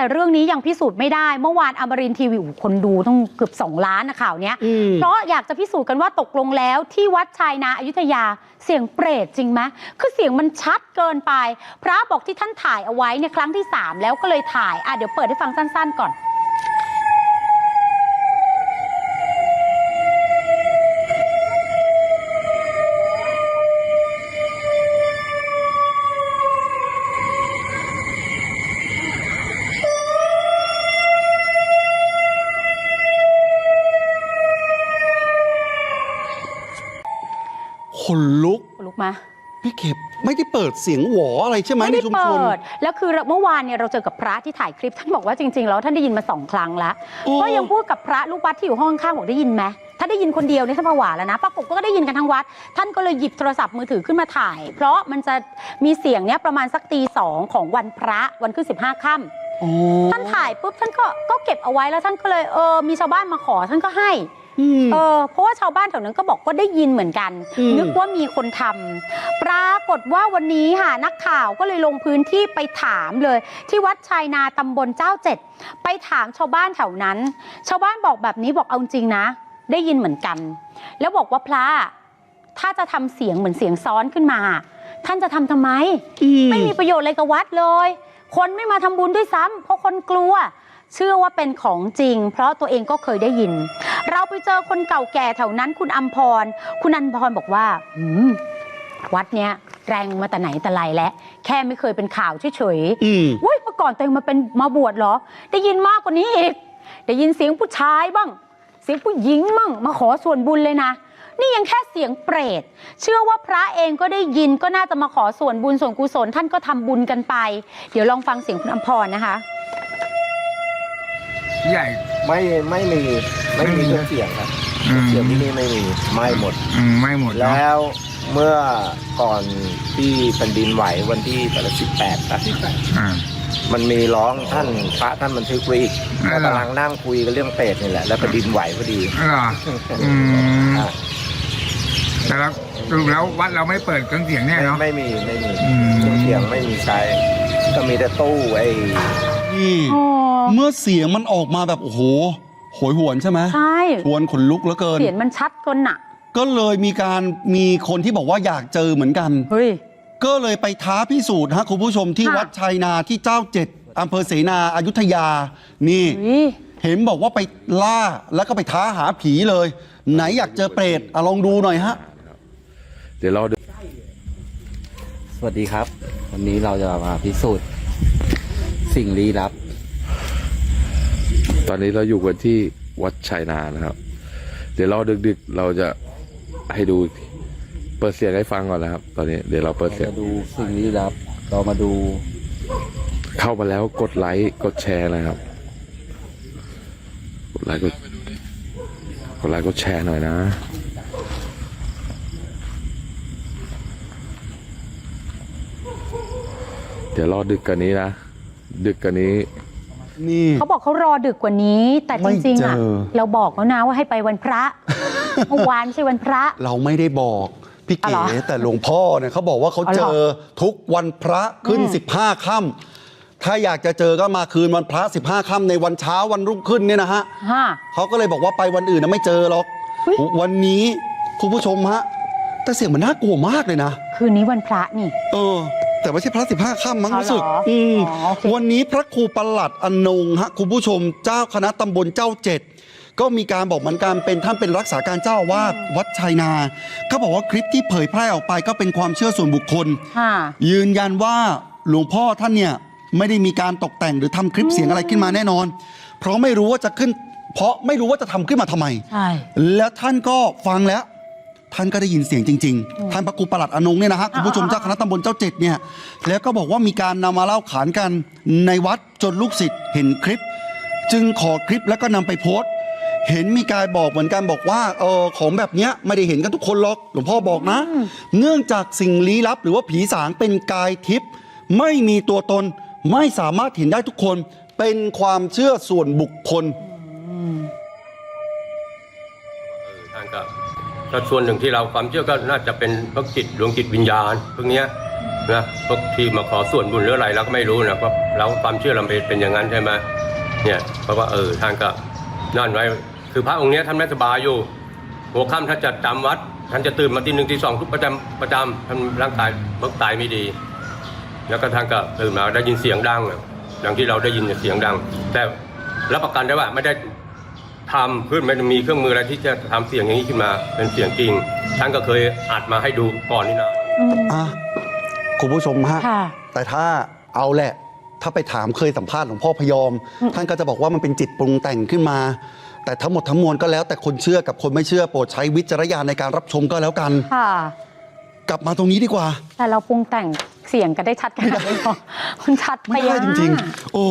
แต่เรื่องนี้ยังพิสูจน์ไม่ได้ เมื่อวานอมรินทร์ทีวีโอ้โหคนดูต้องเกือบ 2 ล้านนะข่าวเนี้ยอืมเพราะอยากจะพิสูจน์กันว่าตกลงแล้วที่วัดชายนาอายุทยาเสียงเปรตจริงไหมคือเสียงมันชัดเกินไป พระบอกที่ท่านถ่ายเอาไว้เนี่ยครั้งที่ 3 แล้วก็เลยถ่ายอะเดี๋ยวเปิดให้ฟังสั้น ๆ ก่อน คนลุก ลุกไหมพี่เข็บไม่ได้เปิดเสียงหวออะไรใช่ไหมไม่ในได้ชุมเปิชนดแล้วคือเมื่อวานเนี่ยเราเจอกับพระที่ถ่ายคลิป ท่านบอกว่าจริง ๆ แล้วท่านได้ยินมาสองครั้งแล้วโอ้ก็ยังพูดกับพระลูกวัดที่อยู่ห้องข้างๆบอกได้ยินไหมถ้าได้ยินคนเดียวเนี่ยท่านผวาแล้วนะปรากฏก็ได้ยินกันทั้งวัด ท่านก็เลยหยิบโทรศัพท์มือถือขึ้นมาถ่าย เพราะมันจะมีเสียงเนี้ยประมาณสักตีสองของวันพระวันขึ้นสิบห้าค่ำอ๋อท่านถ่ายปุ๊บท่านก็ก็เก็บเอาไว้แล้วท่านก็เลยเออมีชาวบ้านมาขอท่านก็ให้อืม เออเพราะว่าชาวบ้านแถวนั้นก็บอกก็ได้ยินเหมือนกันอืมนึกว่ามีคนทำปรากฏว่าวันนี้ค่ะนักข่าวก็เลยลงพื้นที่ไปถามเลย ที่วัดชายนาตำบลเจ้าเจ็ดไปถามชาวบ้านแถวนั้น ชาวบ้านบอกแบบนี้บอกเอาจริงนะ ได้ยินเหมือนกัน แล้วบอกว่าพระถ้าจะทำเสียงเหมือนเสียงซ้อนขึ้นมา ท่านจะทำทำไมอืไม่มีประโยชน์อะไรกับวัดเลย คนไม่มาทำบุญด้วยซ้ำเพราะคนกลัว เชื่อว่าเป็นของจริง เพราะตัวเองก็เคยได้ยิน เราไปเจอคนเก่าแก่แถวนั้นคุณอัมพร คุณอัมพรบอกว่าหืมวัดเนี้ยแรงมาแต่ไหนแต่ไรแล้วแค่ไม่เคยเป็นข่าวเฉยๆอืมเว้ยเมื่อก่อนตัวเองมาเป็นมาบวชเหรอ ได้ยินมากกว่านี้อีก ได้ยินเสียงผู้ชายบ้าง เสียงผู้หญิงบ้างมาขอส่วนบุญเลยนะนี่ยังแค่เสียงเปรต เชื่อว่าพระเองก็ได้ยินก็น่าจะมาขอส่วนบุญส่วนกุศลท่านก็ทำบุญกันไป เดี๋ยวลองฟังเสียงคุณอัมพรนะคะ ใหญ่ ไม่ไม่มีไม่มีไม่มีเครื่องเสียงครับอืม เสียงที่นี่ไม่มีไม่หมด อืมไม่หมดเนอะแล้วเมื่อก่อนที่แผ่นดินไหววันที่แต่ละสิบแปดครับอ่า มันมีร้องท่านพระท่านบันทึกไว้อีกอ่าก็กำลังนั่งคุยกันเรื่องเปรตนี่แหละแล้วแผ่นดินไหวพอดีเหรอ อืม อะแต่แล้วสรุปแล้ววัดเราไม่เปิดเครื่องเสียงแน่ไม่เนาะ ไม่มีไม่มีอืม เครื่องเสียงไม่มีใช้ก็มีแต่ตู้ไอ้ นี่อ๋อเมื่อเสียงมันออกมาแบบโอ้โหโหยหวนใช่ไหมใช่ชวนขนลุกเหลือเกิน เสียงมันชัดเกินน่ะ ก็เลยมีการมีคนที่บอกว่าอยากเจอเหมือนกัน เฮ้ย ก็เลยไปท้าพิสูจน์ฮะคุณผู้ชมที่ค่ะ วัดชัยนาที่เจ้าเจ็ดอำเภอเสนาอายุทยา นี่เฮ้ยเห็นบอกว่าไปล่าแล้วก็ไปท้าหาผีเลย ไหนอยากเจอเปรตอะลองดูหน่อยฮะ เดี๋ยวเราดูสวัสดีครับ วันนี้เราจะมาพิสูจน์ สิ่งลี้ลับ ตอนนี้เราอยู่กันที่วัดชัยนานะครับ เดี๋ยวเราดึกๆเราจะให้ดูเปิดเสียงให้ฟังก่อนนะครับ ตอนนี้เดี๋ยวเราเปิดเราเสียงจะดูสิ่งลี้ลับ เรามาดู เข้ามาแล้วกดไลค์กดแชร์นะครับ กดไลค์กดกดไลค์กดแชร์หน่อยนะเดี๋ยวรอดึกกันนี้นะ ดึกกันนี้ นี่ เขาบอกเขารอดึกกว่านี้ แต่จริงๆอะ ไม่เจอ เราบอกแล้วนะว่าให้ไปวันพระเมื่อวานไม่ใช่วันพระ เราไม่ได้บอกพี่อ๋อเก๋เหรอแต่หลวงพ่อเนี่ยเขาบอกว่าเขาอ๋อเหรอเจอทุกวันพระขึ้น อืม 15ค่ำถ้าอยากจะเจอก็มาคืนวันพระ 15ค่ำในวันเช้าวันรุ่งขึ้นเนี่ยนะฮะฮะ เขาก็เลยบอกว่าไปวันอื่นนะไม่เจอหรอก อุ๊ย วันนี้คุณผู้ชมฮะแต่เสียงมันน่ากลัวมากเลยนะ คืนนี้วันพระนี่ เออ แต่ไม่ใช่พระสิบห้าค่ำมั้งอ๋อรู้สึกเหรออืมอ๋อโอเค วันนี้พระครูประหลัดอนงฮะคุณผู้ชมเจ้าคณะตำบลเจ้าเจ็ดก็มีการบอกเหมือนกันเป็นท่านเป็นรักษาการเจ้าอาวาสวัดชัยนาเขาบอกว่าคลิปที่เผยแพร่ออกไปก็เป็นความเชื่อส่วนบุคคลฮะยืนยันว่าหลวงพ่อท่านเนี่ย ไม่ได้มีการตกแต่งหรือทำคลิปเสียงอะไรขึ้นมาแน่นอน เพราะไม่รู้ว่าจะขึ้น เพราะไม่รู้ว่าจะทำขึ้นมาทำไม ใช่ แล้วท่านก็ฟังแล้ว ท่านก็ได้ยินเสียงจริง ๆ ท่านพระครูประหลัดอนงเนี่ยนะฮะคุณผู้ชมอ่าเจ้าคณะตำบลเจ้าเจ็ดเนี่ยแล้วก็บอกว่ามีการนำมาเล่าขานกันในวัดจนลูกศิษย์เห็นคลิป จึงขอคลิปแล้วก็นำไปโพสต์ เห็นมีการบอกเหมือนกันบอกว่าเออของแบบเนี้ยไม่ได้เห็นกันทุกคนหรอกหลวงพ่อบอกนะ เนื่องจากสิ่งลี้ลับ หรือว่าผีสางเป็นกายทิพย์ไม่มีตัวตนไม่สามารถเห็นได้ทุกคนเป็นความเชื่อส่วนบุคคลท่านก็ ก็ส่วนหนึ่งที่เราความเชื่อก็น่าจะเป็นพวกจิตดวงจิตวิญญาณพวกเนี้ยนะพวกที่มาขอส่วนบุญหรืออะไรเราก็ไม่รู้นะเพราะเราความเชื่อเราเป็นอย่างนั้นใช่ไหมเนี่ยเพราะว่าเออท่านก็นั่นไว้คือพระองค์เนี้ยท่านไม่สบายอยู่ หัวค่ำท่านจะจำวัด ท่านจะตื่นมาตีหนึ่งตีสองทุกประจำประจำท่านร่างกายเบิกตายไม่ดี แล้วก็ท่านก็ตื่นมาได้ยินเสียงดังอะอย่างที่เราได้ยินเสียงดัง แต่รับประกันได้ว่าไม่ได้ ทำขึ้นไม่ได้มีเครื่องมืออะไรที่จะทำเสียงอย่างนี้ขึ้นมา เป็นเสียงจริง ท่านก็เคยอัดมาให้ดูก่อนนี่นะ อืมอะคุณผู้ชมฮะ ค่ะ แต่ถ้าเอาแหละ ถ้าไปถามเคยสัมภาษณ์หลวงพ่อพยอม ท่านก็จะบอกว่ามันเป็นจิตปรุงแต่งขึ้นมา แต่ทั้งหมดทั้งมวลก็แล้วแต่คนเชื่อกับคนไม่เชื่อโปรดใช้วิจารณญาณในการรับชมก็แล้วกัน ค่ะ กลับมาตรงนี้ดีกว่า แต่เราปรุงแต่งเสียงกันได้ชัดขนาดนี้หรอมันชัดไปไม่ได้อะจริง ๆ โอ้